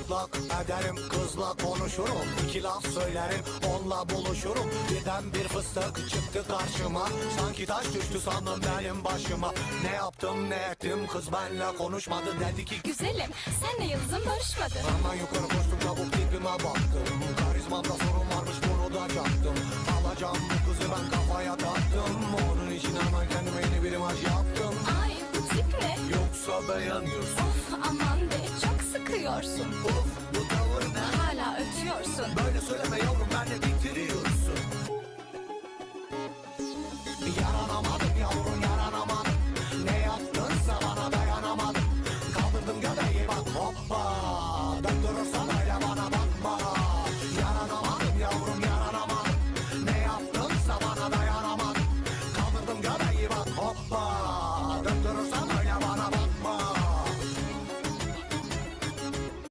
Lak lak ederim kızla konuşurum. İki laf söylerim onunla buluşurum. Birden bir fıstık çıktı karşıma. Sanki taş düştü sandım benim başıma. Ne yaptım ne ettim? Kız benle konuşmadı. Dedi ki Güzelim senle yıldızım barışmadı. Hemen yukarı koştum çabuk dibime baktım. Karizmamda sorun varmış bunu da çaktım Alacağım bu kızı ben kafaya taktım. Onun için hemen kendime yeni bir imaj yaptım. Ay bu tip ne? Yoksa beğeniyorsun Of yapıyorsun? Of bu tavırda Hala ötüyorsun. Böyle söyleme yavrum ben de bitiriyorsun. Yaranamadım yavrum yaranamadım. Ne yaptınsa bana dayanamadım. Kaldırdım göbeği bak hoppa. Döndürürsen öyle bana bakma. Yaranamadım yavrum yaranamadım. Ne yaptınsa bana dayanamadım. Kaldırdım göbeği bak hoppa.